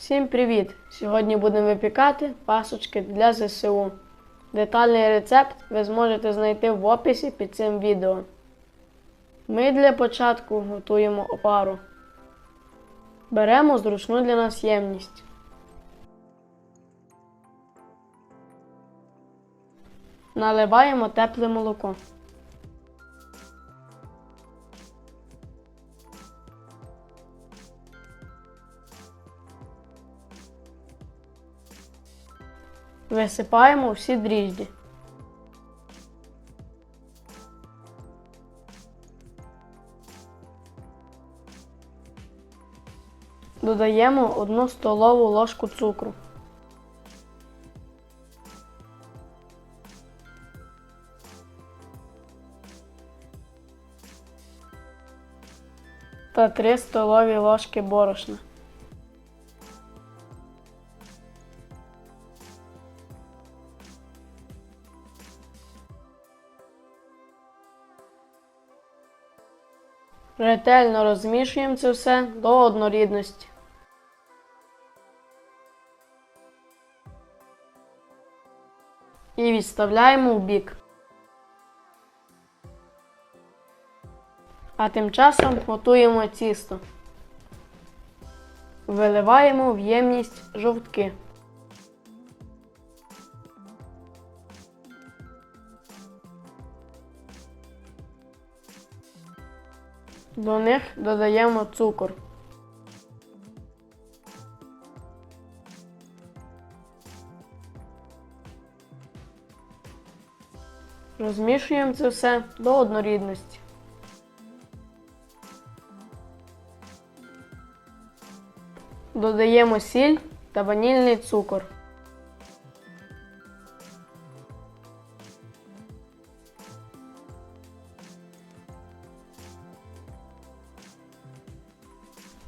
Всім привіт! Сьогодні будемо випікати пасочки для ЗСУ. Детальний рецепт ви зможете знайти в описі під цим відео. Ми для початку готуємо опару. Беремо зручну для нас ємність. Наливаємо тепле молоко. Висипаємо всі дріжджі. Додаємо одну столову ложку цукру. Та 3 столові ложки борошна. Ретельно розмішуємо це все до однорідності. І відставляємо в бік. А тим часом готуємо тісто. Виливаємо в ємність жовтки. До них додаємо цукор. Розмішуємо це все до однорідності. Додаємо сіль та ванільний цукор.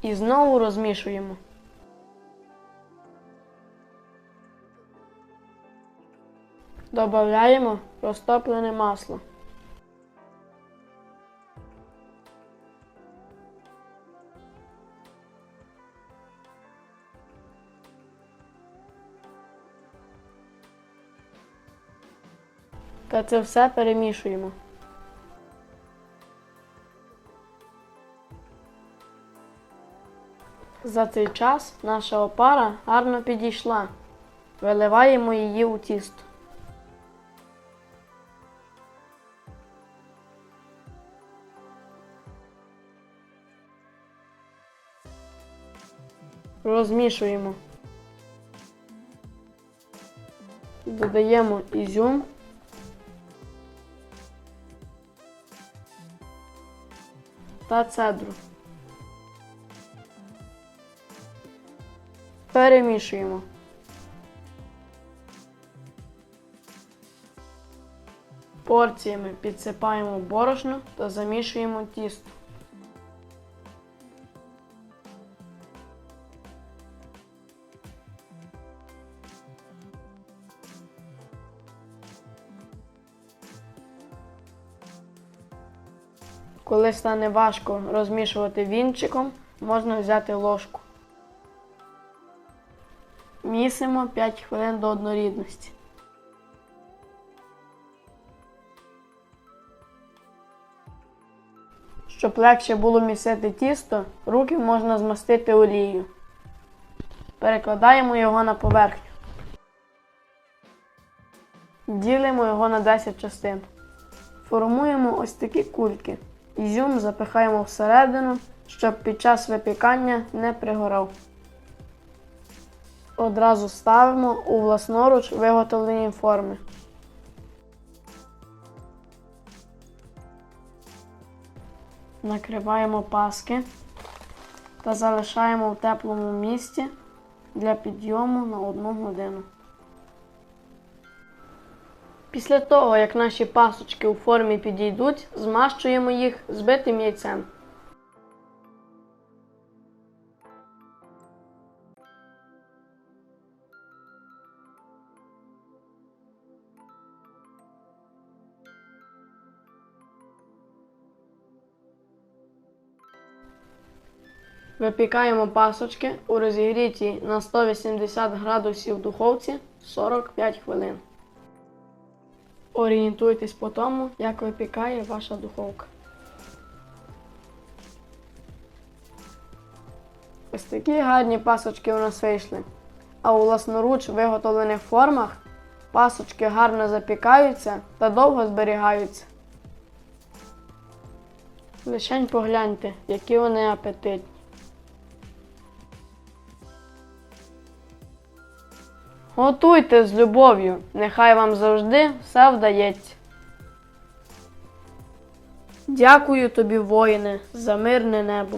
І знову розмішуємо. Додаємо розтоплене масло. Та це все перемішуємо. За цей час наша опара гарно підійшла. Виливаємо її у тісто. Розмішуємо. Додаємо ізюм. Та цедру. Перемішуємо. Порціями підсипаємо борошно та замішуємо тісто. Коли стане важко розмішувати вінчиком, можна взяти ложку. Місимо 5 хвилин до однорідності. Щоб легше було місити тісто, руки можна змастити олією. Перекладаємо його на поверхню. Ділимо його на 10 частин. Формуємо ось такі кульки. Ізюм запихаємо всередину, щоб під час випікання не пригорав. Одразу ставимо у власноруч виготовлені форми. Накриваємо паски та залишаємо в теплому місці для підйому на 1 годину. Після того, як наші пасочки у формі підійдуть, змащуємо їх збитим яйцем. Випікаємо пасочки у розігрітій на 180 градусів духовці 45 хвилин. Орієнтуйтесь по тому, як випікає ваша духовка. Ось такі гарні пасочки у нас вийшли. А у власноруч виготовлених формах пасочки гарно запікаються та довго зберігаються. Лишень погляньте, які вони апетитні. Готуйте з любов'ю, нехай вам завжди все вдається. Дякую тобі, воїне, за мирне небо.